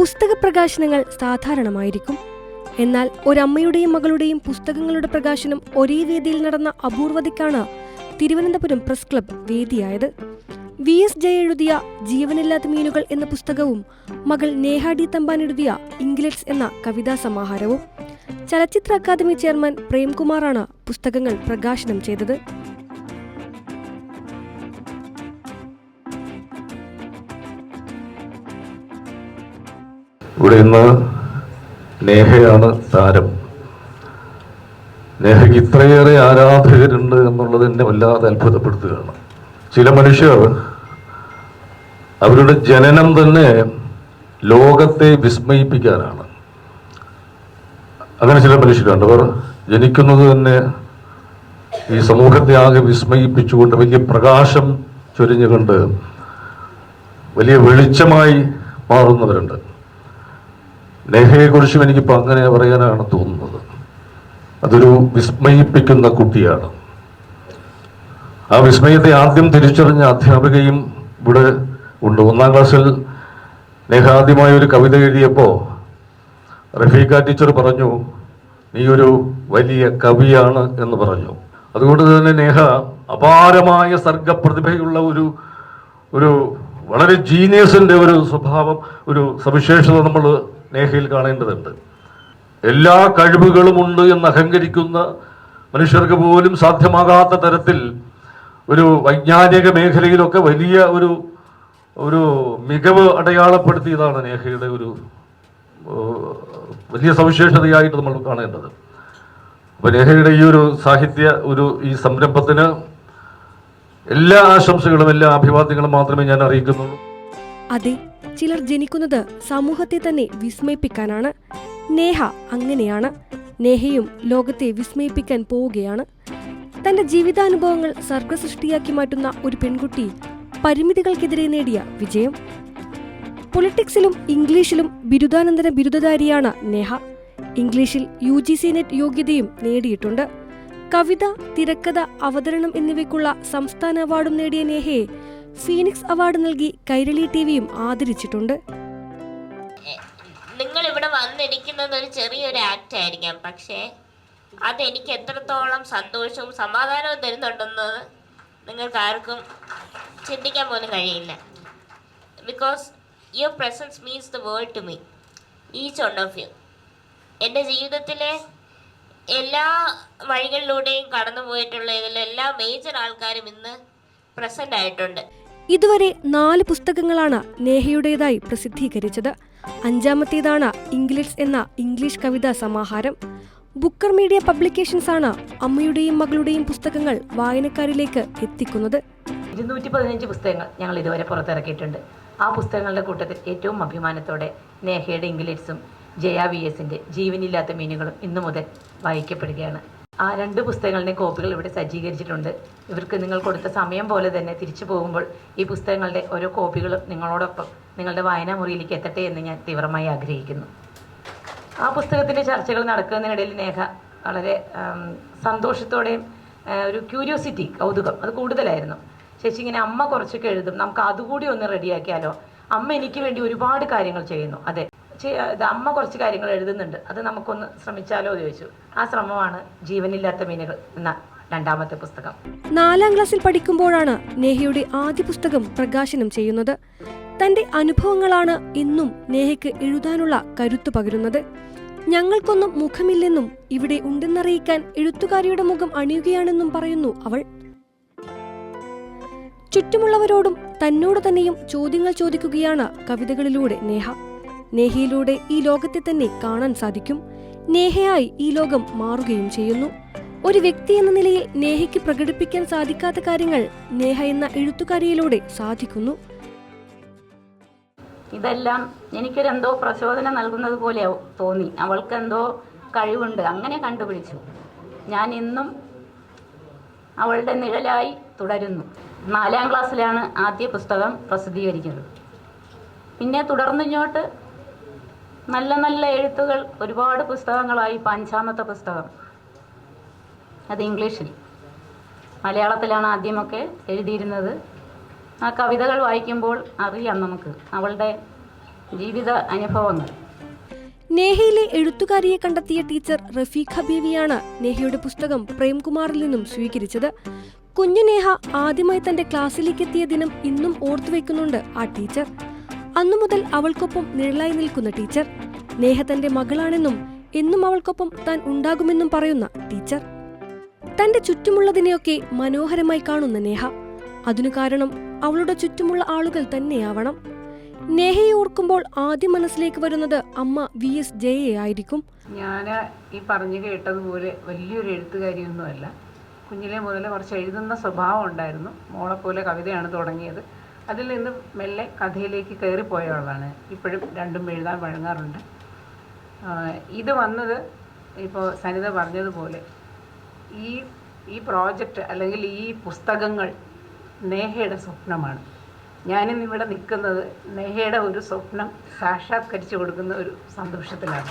പുസ്തക പ്രകാശനങ്ങൾ സാധാരണമായിരിക്കും. എന്നാൽ ഒരമ്മയുടെയും മകളുടെയും പുസ്തകങ്ങളുടെ പ്രകാശനം ഒരേ വേദിയിൽ നടന്ന അപൂർവതയ്ക്കാണ് തിരുവനന്തപുരം പ്രസ് ക്ലബ് വേദിയായത്. വി എസ് ജയ എഴുതിയ ജീവനില്ലാത്ത മീനുകൾ എന്ന പുസ്തകവും മകൾ നേഹ ഡി തമ്പാൻ എഴുതിയ ഇംഗ്ലറ്റ്സ് എന്ന കവിതാ സമാഹാരവും. ചലച്ചിത്ര അക്കാദമി ചെയർമാൻ പ്രേംകുമാറാണ് പുസ്തകങ്ങൾ പ്രകാശനം ചെയ്തത്. ഇവിടെ ഇന്ന് നേഹയാണ് താരം. നേഹയ്ക്ക് ഇത്രയേറെ ആരാധകരുണ്ട് എന്നുള്ളത് എന്നെ വല്ലാതെ അത്ഭുതപ്പെടുത്തുകയാണ്. ചില മനുഷ്യർ അവരുടെ ജനനം തന്നെ ലോകത്തെ വിസ്മയിപ്പിക്കാനാണ്. അങ്ങനെ ചില മനുഷ്യരുണ്ട്. അവർ ജനിക്കുന്നത് തന്നെ ഈ സമൂഹത്തെ ആകെ വിസ്മയിപ്പിച്ചുകൊണ്ട് വലിയ പ്രകാശം ചൊരിഞ്ഞുകൊണ്ട് വലിയ വെളിച്ചമായി മാറുന്നവരുണ്ട്. ലേഖയെക്കുറിച്ചും എനിക്കിപ്പോൾ അങ്ങനെ പറയാനാണ് തോന്നുന്നത്. അതൊരു വിസ്മയിപ്പിക്കുന്ന കുട്ടിയാണ്. ആ വിസ്മയത്തെ ആദ്യം തിരിച്ചറിഞ്ഞ അധ്യാപികയും ഇവിടെ ഉണ്ട്. ഒന്നാം ക്ലാസ്സിൽ ലേഖാദ്യമായ ഒരു കവിത എഴുതിയപ്പോൾ റഫീഖ ടീച്ചർ പറഞ്ഞു നീ ഒരു വലിയ കവിയാണ് എന്ന് പറഞ്ഞു. അതുകൊണ്ട് തന്നെ നേഹ അപാരമായ സർഗപ്രതിഭയുള്ള ഒരു ഒരു വളരെ ജീനിയസിന്റെ ഒരു സ്വഭാവം ഒരു സവിശേഷത നമ്മൾ നേഹയിൽ കാണേണ്ടതുണ്ട്. എല്ലാ കഴിവുകളുമുണ്ട് എന്ന് അഹങ്കരിക്കുന്ന മനുഷ്യർക്ക് പോലും സാധ്യമാകാത്ത തരത്തിൽ ഒരു വൈജ്ഞാനിക മേഖലയിലൊക്കെ വലിയ ഒരു ഒരു മികവ് അടയാളപ്പെടുത്തിയതാണ് നേഹയുടെ ഒരു വലിയ സവിശേഷതയായിട്ട് നമ്മൾ കാണേണ്ടത്. അപ്പൊ നേഹയുടെ ഈ ഒരു സാഹിത്യ ഒരു ഈ സംരംഭത്തിന് എല്ലാ ആശംസകളും എല്ലാ അഭിവാദ്യങ്ങളും മാത്രമേ ഞാൻ അറിയിക്കുന്നുള്ളൂ. അതെ. ചിലർ ജനിക്കുന്നത് സമൂഹത്തെ തന്നെ വിസ്മയിപ്പിക്കാനാണ്. നേഹ അങ്ങനെയാണ്. നേഹയും ലോകത്തെ വിസ്മയിപ്പിക്കാൻ പോവുകയാണ്. തന്റെ ജീവിതാനുഭവങ്ങൾ സർഗസൃഷ്ടിയാക്കി മാറ്റുന്ന ഒരു പെൺകുട്ടി പരിമിതികൾക്കെതിരെ നേടിയ വിജയം. പൊളിറ്റിക്സിലും ഇംഗ്ലീഷിലും ബിരുദാനന്തര ബിരുദധാരിയാണ് നേഹ. ഇംഗ്ലീഷിൽ യു ജി സി നെറ്റ് യോഗ്യതയും നേടിയിട്ടുണ്ട്. കവിത തിരക്കഥ അവതരണം എന്നിവയ്ക്കുള്ള സംസ്ഥാന അവാർഡും നേടിയ നേഹയെ ഫീനിക്സ് അവാർഡ് നൽകി കൈരളി ടിവിയും ആദരിച്ചിട്ടുണ്ട്. നിങ്ങൾ ഇവിടെ വന്നിരിക്കുന്നത് ഒരു ചെറിയൊരു ആക്ട് ആയിരിക്കാം. പക്ഷേ അതെനിക്ക് എത്രത്തോളം സന്തോഷവും സമാധാനവും തരുന്നുണ്ടെന്ന് നിങ്ങൾക്ക് ആർക്കും ചിന്തിക്കാൻ പോലും കഴിയില്ല. Because your presence means the world to me each one of you എന്റെ ജീവിതത്തിലെ എല്ലാ വഴികളിലൂടെയും കടന്നു പോയിട്ടുള്ള എല്ലാ മേജർ ആൾക്കാരും ഇന്ന് പ്രസന്റ് ആയിട്ടുണ്ട്. ഇതുവരെ നാല് പുസ്തകങ്ങളാണ് നേഹയുടേതായി പ്രസിദ്ധീകരിച്ചത്. അഞ്ചാമത്തേതാണ് ഇംഗ്ലീഷ് എന്ന ഇംഗ്ലീഷ് കവിതാ സമാഹാരം. ബുക്കർ മീഡിയ പബ്ലിക്കേഷൻസ് ആണ് അമ്മയുടെയും മകളുടെയും പുസ്തകങ്ങൾ വായനക്കാരിലേക്ക് എത്തിക്കുന്നത്. ഇരുന്നൂറ്റി പതിനഞ്ച് പുസ്തകങ്ങൾ ഞങ്ങൾ ഇതുവരെ പുറത്തിറക്കിയിട്ടുണ്ട്. ആ പുസ്തകങ്ങളുടെ കൂട്ടത്തിൽ ഏറ്റവും അഭിമാനത്തോടെ നേഹയുടെ ഇംഗ്ലീഷും ജയ വി എസിന്റെ ജീവനില്ലാത്ത മീനുകളും ഇന്നു മുതൽ വായിക്കപ്പെടുകയാണ്. ആ രണ്ട് പുസ്തകങ്ങളുടെ കോപ്പികൾ ഇവിടെ സജ്ജീകരിച്ചിട്ടുണ്ട്. ഇവർക്ക് നിങ്ങൾ കൊടുത്ത സമയം പോലെ തന്നെ തിരിച്ചു പോകുമ്പോൾ ഈ പുസ്തകങ്ങളുടെ ഓരോ കോപ്പികളും നിങ്ങളോടൊപ്പം നിങ്ങളുടെ വായനാ മുറിയിലേക്ക് എത്തട്ടെ എന്ന് ഞാൻ തീവ്രമായി ആഗ്രഹിക്കുന്നു. ആ പുസ്തകത്തിന്റെ ചർച്ചകൾ നടക്കുന്നതിനിടയിൽ നേഹ വളരെ സന്തോഷത്തോടെയും ഒരു ക്യൂരിയോസിറ്റി കൗതുകം അത് കൂടുതലായിരുന്നു. ചേച്ചി ഇങ്ങനെ അമ്മ കുറച്ചൊക്കെ എഴുതും. നമുക്ക് അതുകൂടി ഒന്ന് റെഡിയാക്കിയാലോ? അമ്മ എനിക്ക് വേണ്ടി ഒരുപാട് കാര്യങ്ങൾ ചെയ്യുന്നു. അതെ. ഇത് അമ്മ കുറച്ച് കാര്യങ്ങൾ എഴുതുന്നുണ്ട്. അത് നമുക്കൊന്ന് ശ്രമിച്ചാലോ ചോദിച്ചു. ആ ശ്രമമാണ് ജീവനില്ലാത്ത മീനുകൾ എന്ന രണ്ടാമത്തെ പുസ്തകം. നാലാം ക്ലാസ്സിൽ പഠിക്കുമ്പോഴാണ് നേഹയുടെ ആദ്യ പുസ്തകം പ്രകാശനം ചെയ്യുന്നത്. തന്റെ അനുഭവങ്ങളാണ് ഇന്നും നേഹയ്ക്ക് എഴുതാനുള്ള കരുത്ത് പകരുന്നത്. ഞങ്ങൾക്കൊന്നും മുഖമില്ലെന്നും ഇവിടെ ഉണ്ടെന്നറിയിക്കാൻ എഴുത്തുകാരിയുടെ മുഖം അണിയുകയാണെന്നും പറയുന്നു അവൾ. ചുറ്റുമുള്ളവരോടും തന്നോട് തന്നെയും ചോദ്യങ്ങൾ ചോദിക്കുകയാണ് കവിതകളിലൂടെ നേഹ. നേഹയിലൂടെ ഈ ലോകത്തെ തന്നെ കാണാൻ സാധിക്കും. നേഹയായി ഈ ലോകം മാറുകയും ചെയ്യുന്നു. ഒരു വ്യക്തി എന്ന നിലയിൽ നേഹയ്ക്ക് പ്രകടിപ്പിക്കാൻ സാധിക്കാത്ത കാര്യങ്ങൾ നേഹ എന്ന എഴുത്തുകാരിയിലൂടെ സാധിക്കുന്നു. ഇതെല്ലാം എനിക്കൊരെന്തോ പ്രചോദനം നൽകുന്നത് പോലെ തോന്നി. അവൾക്ക് എന്തോ കഴിവുണ്ട്. അങ്ങനെ കണ്ടുപിടിച്ചു. ഞാൻ ഇന്നും അവളുടെ നിഴലായി തുടരുന്നു. നാലാം ക്ലാസ്സിലാണ് ആദ്യ പുസ്തകം പ്രസിദ്ധീകരിക്കുന്നത്. പിന്നെ തുടർന്നിങ്ങോട്ട് നല്ല നല്ല എഴുത്തുകൾ ഒരുപാട് പുസ്തകങ്ങളായി ഇപ്പം അഞ്ചാമത്തെ പുസ്തകം. അത് ഇംഗ്ലീഷിൽ. മലയാളത്തിലാണ് ആദ്യമൊക്കെ എഴുതിയിരുന്നത്. ആ കവിതകൾ വായിക്കുമ്പോൾ അറിയാം നമുക്ക് അവളുടെ ജീവിത അനുഭവങ്ങൾ. നേഹയിലെ എഴുത്തുകാരിയെ കണ്ടെത്തിയ ടീച്ചർ റഫീഖ് ബീവിയാണ് നേഹയുടെ പുസ്തകം പ്രേംകുമാറിൽ നിന്നും സ്വീകരിച്ചത്. കുഞ്ഞു നേഹ ആദ്യമായി തന്റെ ക്ലാസ്സിലേക്ക് എത്തിയ ദിനം ഇന്നും ഓർത്തുവെക്കുന്നുണ്ട് ആ ടീച്ചർ. അന്നു മുതൽ അവൾക്കൊപ്പം നിഴലായി നിൽക്കുന്ന ടീച്ചർ. നേഹ തന്റെ മകളാണെന്നും എന്നും അവൾക്കൊപ്പം താൻ ഉണ്ടാകുമെന്നും പറയുന്ന ടീച്ചർ. തന്റെ ചുറ്റുമുള്ളതിനെയൊക്കെ മനോഹരമായി കാണുന്ന നേഹ. അതിനു കാരണം അവളുടെ ചുറ്റുമുള്ള ആളുകൾ തന്നെയാവണം. നേഹയെ ഓർക്കുമ്പോൾ ആദ്യം മനസ്സിലേക്ക് വരുന്നത് അമ്മ വി എസ് ജയയെ ആയിരിക്കും. ഞാൻ ഈ പറഞ്ഞു കേട്ടതുപോലെ വലിയൊരു എഴുത്തുകാരിയൊന്നുമല്ല. കുഞ്ഞിലെ മുതൽ കുറച്ച് എഴുതുന്ന സ്വഭാവം ഉണ്ടായിരുന്നു. മോളെപ്പോലെ കവിതയാണ് തുടങ്ങിയത്. അതിൽ നിന്ന് മെല്ലെ കഥയിലേക്ക് കയറിപ്പോയവളാണ് ഇപ്പോഴും രണ്ടും എഴുതാൻ വഴങ്ങാറുണ്ട്. ഇത് വന്നത് ഇപ്പോൾ സനിത പറഞ്ഞതുപോലെ ഈ ഈ പ്രോജക്റ്റ് അല്ലെങ്കിൽ ഈ പുസ്തകങ്ങൾ നേഹയുടെ സ്വപ്നമാണ്. ഞാനിന്ന് ഇവിടെ നിൽക്കുന്നത് നേഹയുടെ ഒരു സ്വപ്നം സാക്ഷാത്കരിച്ചു കൊടുക്കുന്ന ഒരു സന്തോഷത്തിലാണ്.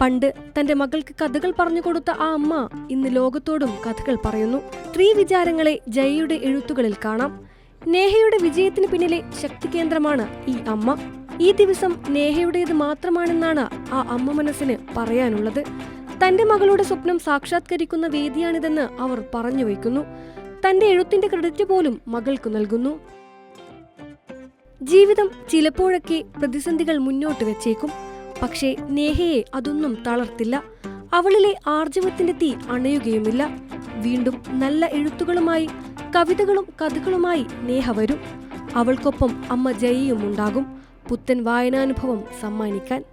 പണ്ട് തന്റെ മകൾക്ക് കഥകൾ പറഞ്ഞു കൊടുത്ത ആ അമ്മ ഇന്ന് ലോകത്തോടും കഥകൾ പറയുന്നു. സ്ത്രീ വിചാരങ്ങളെ ജയയുടെ എഴുത്തുകളിൽ കാണാം. നേഹയുടെ വിജയത്തിന് പിന്നിലെ ശക്തി കേന്ദ്രമാണ് ഈ അമ്മ. ഈ ദിവസം നേഹയുടേത് മാത്രമാണെന്നാണ് ആ അമ്മ മനസ്സിന് പറയാനുള്ളത്. തന്റെ മകളുടെ സ്വപ്നം സാക്ഷാത്കരിക്കുന്ന വേദിയാണിതെന്ന് അവർ പറഞ്ഞു വയ്ക്കുന്നു. തന്റെ എഴുത്തിന്റെ ക്രെഡിറ്റ് പോലും മകൾക്ക് നൽകുന്നു. ജീവിതം ചിലപ്പോഴൊക്കെ പ്രതിസന്ധികൾ മുന്നോട്ട് വെച്ചേക്കും. പക്ഷേ നേഹയെ അതൊന്നും തളർത്തില്ല. അവളിലെ ആർജവത്തിന്റെ തീ അണയുകയുമില്ല. വീണ്ടും നല്ല എഴുത്തുകളുമായി കവിതകളും കഥകളുമായി നേഹ വരും. അവൾക്കൊപ്പം അമ്മ ജയയും ഉണ്ടാകും. പുത്തൻ വായനാനുഭവം സമ്മാനിക്കാൻ.